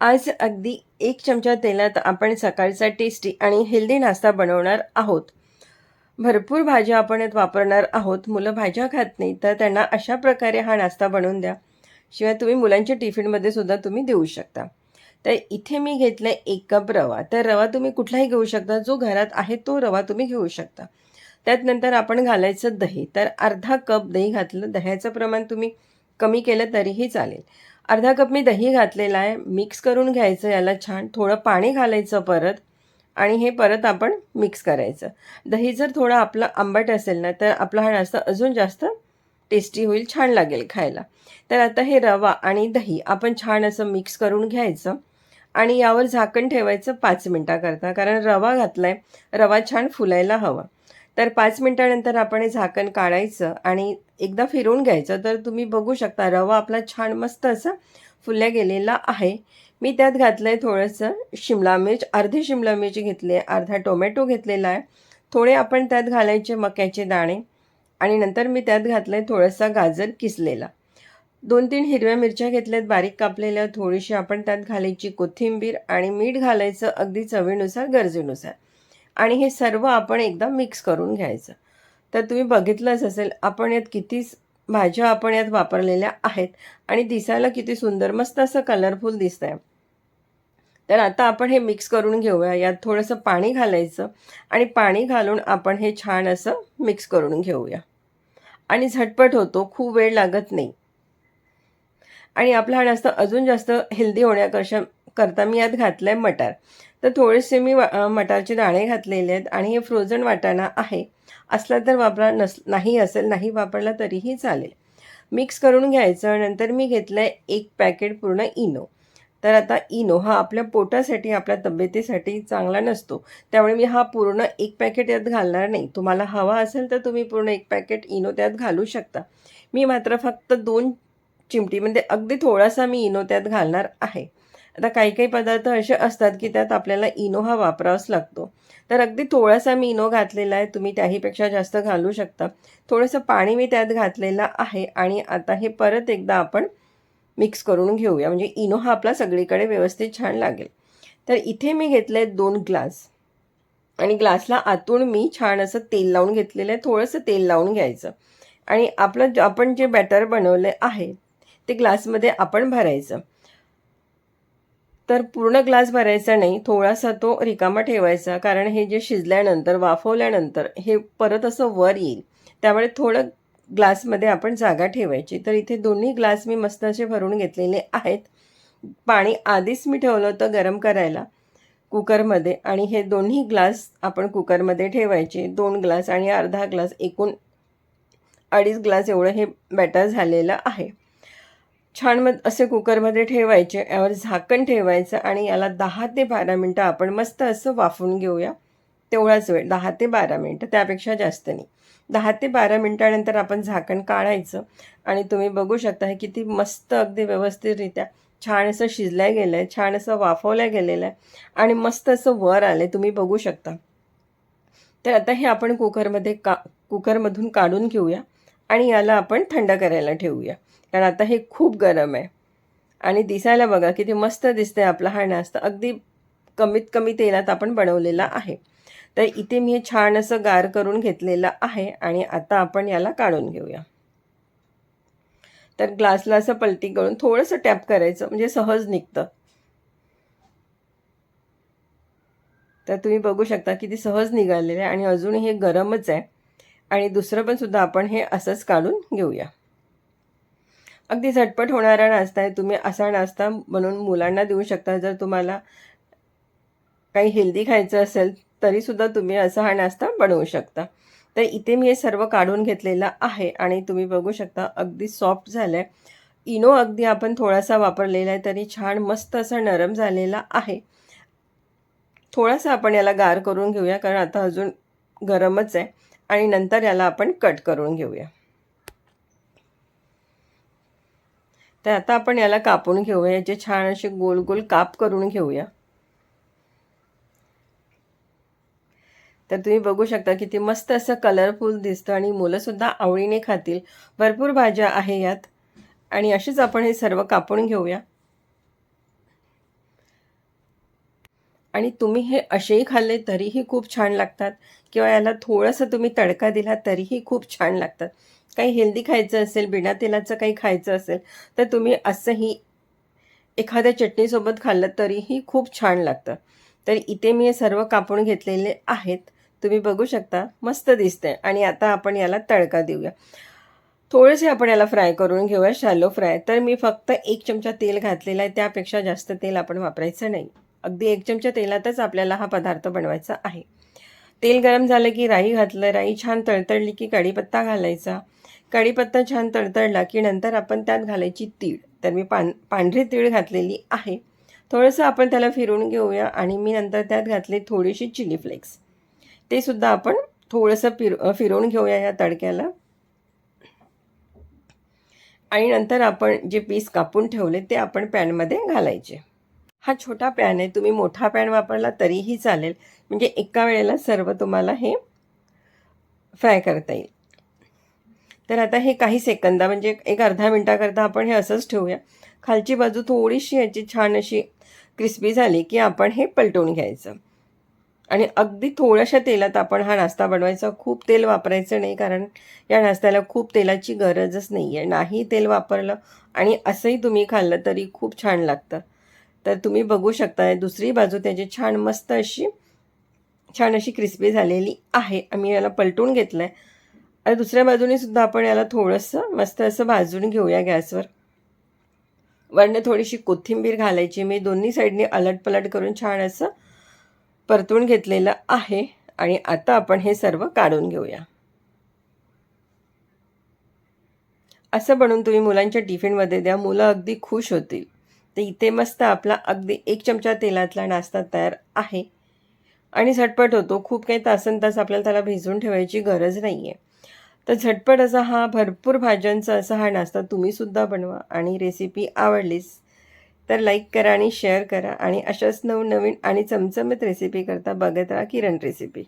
आज अगदी एक चमचा तेलात आपण सकाळचा टेस्टी आणि हेल्दी नाश्ता बनवणार आहोत. भरपूर भाज्या आपण यात वापरणार आहोत. मुलं भाज्या खात नाही तर त्यांना अशा प्रकारे हा नाश्ता बनवून द्या. शिवाय तुम्ही मुलांच्या टिफिनमध्ये सुद्धा तुम्ही देऊ शकता. तर इथे मी घेतलं एक कप रवा. तर रवा तुम्ही कुठलाही घेऊ शकता. जो घरात आहे तो रवा तुम्ही घेऊ शकता. त्यात नंतर आपण घालायचं दही. तर अर्धा कप दही घातलं. दह्याचं प्रमाण तुम्ही कमी केलं तरीही चालेल. अर्धा कप मी दही घातलेलं आहे. मिक्स करून घ्यायचं याला छान. थोडं पाणी घालायचं परत आणि हे परत आपण मिक्स करायचं. दही जर थोडं आपलं आंबट असेल ना तर आपला हा नाश्ता अजून जास्त टेस्टी होईल छान लागेल खायला. तर आता हे रवा आणि दही आपण छान असं मिक्स करून घ्यायचं आणि यावर झाकण ठेवायचं पाच मिनटाकरता. कारण रवा घातला आहे रवा छान फुलायला हवा. तर पाच मिनटानंतर आपण हे झाकण काढायचं आणि एकदा फिरवून घ्यायचं. तर तुम्ही बघू शकता रवा आपला छान मस्त असा फुलल्या गेलेला आहे. मी त्यात घातलं आहे थोडंसं शिमला मिर्च अर्धी शिमला मिरची घेतली आहे अर्धा टोमॅटो घेतलेला आहे. थोडे आपण त्यात घालायचे मक्याचे दाणे आणि नंतर मी त्यात घातलं आहे थोडासा गाजर किसलेला. दोन तीन हिरव्या मिरच्या घेतल्यात बारीक कापलेल्या थोडीशी आपण त्यात घालायची कोथिंबीर आणि मीठ घालायचं अगदी चवीनुसार गरजेनुसार. आणि हे सर्व आपण एकदा मिक्स करून घ्यायचं. तर तुम्ही बघितलंच असेल आपण यात किती भाज्या आपण यात वापरलेल्या आहेत आणि दिसायला किती सुंदर मस्त असं कलरफुल दिसतं आहे तर आता आपण हे मिक्स करून घेऊया. यात थोडंसं पाणी घालायचं आणि पाणी घालून आपण हे छान असं मिक्स करून घेऊया. आणि झटपट होतो खूप वेळ लागत नाही. आणि आपला हा नाश्ता अजून जास्त हेल्दी होण्याकरशा करता मी यात घातलं आहे मटार. तर थोडेसे मी वा मटारचे दाणे घातलेले आहेत आणि हे फ्रोझन वाटाणा आहे. असला तर वापरा नस नाही असेल नाही वापरला तरीही चालेल. मिक्स करून घ्यायचं नंतर मी घेतलं आहे एक पॅकेट पूर्ण इनो. तर आता इनो हा आपल्या पोटासाठी आपल्या तब्येतीसाठी चांगला नसतो. त्यामुळे मी हा पूर्ण एक पॅकेट यात घालणार नाही. तुम्हाला हवा असेल तर तुम्ही पूर्ण एक पॅकेट इनो त्यात घालू शकता. मी मात्र फक्त दोन चिमटी म्हणजे अगदी थोडासा मी इनो त्यात घालणार आहे. आता काही काही पदार्थ असे असतात की त्यात आपल्याला इनो हा वापरावाच लागतो. तर अगदी थोडासा मी इनो घातलेला आहे तुम्ही त्याहीपेक्षा जास्त घालू शकता. थोडंसं पाणी मी त्यात घातलेलं आहे आणि आता हे परत एकदा आपण मिक्स करून घेऊया. म्हणजे इनो हा आपला सगळीकडे व्यवस्थित छान लागेल. तर इथे मी घेतले आहेत दोन ग्लास. आणि ग्लासला आतून मी छान असं तेल लावून घेतलेलं आहे. थोडंसं तेल लावून घ्यायचं. आणि आपलं आपण जे बॅटर बनवलं आहे ते ग्लासमध्ये आपण भरायचं. तर पूर्ण ग्लास भरायचा नाही थोडासा तो रिकामा ठेवायचा कारण हे जे शिजल्यानंतर वाफवल्यानंतर हे परत असं वर येईल. त्यामुळे थोडं ग्लासमध्ये आपण जागा ठेवायची. तर इथे दोन्ही ग्लास मी मस्त असे भरून घेतलेले आहेत. पाणी आधीच मी ठेवलं होतं गरम करायला कुकरमध्ये. आणि हे दोन्ही ग्लास आपण कुकरमध्ये ठेवायचे. दोन ग्लास आणि अर्धा ग्लास एकूण अडीच ग्लास एवढं हे बॅटर झालेलं आहे. छान मग असे कुकरमध्ये ठेवायचे यावर झाकण ठेवायचं आणि याला दहा ते बारा मिनटं आपण मस्त असं वाफवून घेऊया. तेवढाच वेळ दहा ते बारा मिनटं त्यापेक्षा जास्त नाही. दहा ते बारा मिनटानंतर आपण झाकण काढायचं आणि तुम्ही बघू शकता हे किती मस्त अगदी व्यवस्थितरित्या छान असं शिजल्या गेलं आहे छान असं वाफवल्या गेलेलं आहे आणि मस्त असं वर आलं आहे तुम्ही बघू शकता. तर आता हे आपण कुकरमध्ये का कुकरमधून काढून घेऊया आणि याला आपण थंड करायला ठेवूया. कारण आता हे खूप गरम आहे. आणि दिसायला बघा किती मस्त दिसतंय आपला हा नाश्ता. अगदी कमीत कमी तेलात आपण बनवलेला आहे. तर इथे मी हे छान असं गार करून घेतलेलं आहे आणि आता आपण याला काढून घेऊया. तर ग्लासला असं पलटी करून थोडंसं टॅप करायचं म्हणजे सहज निघतं. तर तुम्ही बघू शकता किती सहज निघालेलं आहे आणि अजून हे गरमच आहे. आणि दुसरं पण सुद्धा आपण हे असंच काढून घेऊया. अगदी झटपट होणारा नाश्ता आहे. तुम्ही असा नाश्ता म्हणून मुलांना देऊ शकता. जर तुम्हाला काही हेल्दी खायचं असेल तरीसुद्धा तुम्ही असा हा नाश्ता बनवू शकता. तर इथे मी हे सर्व काढून घेतलेलं आहे आणि तुम्ही बघू शकता अगदी सॉफ्ट झालं आहे इनो अगदी आपण थोडासा वापरलेला आहे तरी छान मस्त असा नरम झालेला आहे. थोडासा आपण याला गार करून घेऊया कारण आता अजून गरमच आहे. आणि नंतर याला आपण कट करून घेऊया. तर आता आपण याला कापून घेऊया. याचे छान असे गोल गोल काप करून घेऊया. तर तुम्ही बघू शकता किती मस्त असं कलरफुल दिसतं आणि मुलंसुद्धा आवडीने खातील. भरपूर भाज्या आहे यात. आणि अशीच आपण हे सर्व कापून घेऊया. आणि तुम्ही हे असेही खाल्ले तरीही खूप छान लागतात. किंवा याला थोडंसं तुम्ही तडका दिला तरीही खूप छान लागतात. काही हेल्दी खायचं असेल बिना तेलाचं काही खायचं असेल तर तुम्ही असंही एखाद्या चटणीसोबत खाल्लं तरीही खूप छान लागतं. तर इथे मी हे सर्व कापून घेतलेले आहेत. तुम्ही बघू शकता मस्त दिसतंय. आणि आता आपण याला तडका देऊया. थोडेसे आपण याला फ्राय करून घेऊया शॅलो फ्राय. तर मी फक्त एक चमचा तेल घातलेला आहे. त्यापेक्षा जास्त तेल आपण वापरायचं नाही. अगदी एक चमचा तेलातच आपल्याला हा पदार्थ बनवायचा आहे. तेल गरम झालं की राई घातलं राई छान तळतळली की कढीपत्ता घालायचा. कढीपत्ता छान तळतळला की नंतर आपण त्यात घालायची तीळ. तर मी पां पांढरी तीळ घातलेली आहे. थोडंसं आपण त्याला फिरून घेऊया आणि मी नंतर त्यात घातले थोडीशी चिली फ्लेक्स. ते सुद्धा आपण थोडंसं फिर फिरवून घेऊया या तडक्याला. आणि नंतर आपण जे पीस कापून ठेवले ते आपण पॅनमध्ये घालायचे. हा छोटा पॅन आहे तुम्ही मोठा पॅन वापरला तरीही चालेल. म्हणजे एका वेळेला सर्व तुम्हाला हे फ्राय करता येईल. तर आता हे काही सेकंदा म्हणजे एक अर्धा मिनटाकरता आपण हे असंच ठेवूया. खालची बाजू थोडीशी याची छान अशी क्रिस्पी झाली की आपण हे पलटवून घ्यायचं. आणि अगदी थोड्याशा तेलात आपण हा नाश्ता बनवायचा. खूप तेल वापरायचं नाही कारण या नाश्त्याला खूप तेलाची गरजच नाही आहे नाही तेल वापरलं आणि असंही तुम्ही खाल्लं तरी खूप छान लागतं. तर तुम्ही बघू शकता दुसरी बाजू त्याची छान मस्त अशी छान अशी क्रिस्पी झालेली आहे. आम्ही याला पलटून घेतलं आहे आणि दुसऱ्या बाजूने सुद्धा आपण याला थोडंसं मस्त असं भाजून घेऊया गॅसवर. वरनं थोडीशी कोथिंबीर घालायची. मी दोन्ही साईडने अलटपलट करून छान असं परतून घेतलेलं आहे. आणि आता आपण हे सर्व काढून घेऊया. असं बनवून तुम्ही मुलांच्या टिफिनमध्ये द्या. मुलं अगदी खुश होतील. तर इथे मस्त आपला अगदी एक चमचा तेलातला नाश्ता तयार आहे. आणि झटपट होतो. खूप काही तासन तास आपल्याला त्याला भिजवून ठेवायची गरज नाही आहे तर झटपट असा हा भरपूर भाज्यांचा असा हा नाश्ता तुम्हीसुद्धा बनवा आणि रेसिपी आवडलीस तर लाईक करा आणि शेअर करा आणि अशाच नवनवीन आणि चमचमीत रेसिपी करता बघत राहा किरण रेसिपी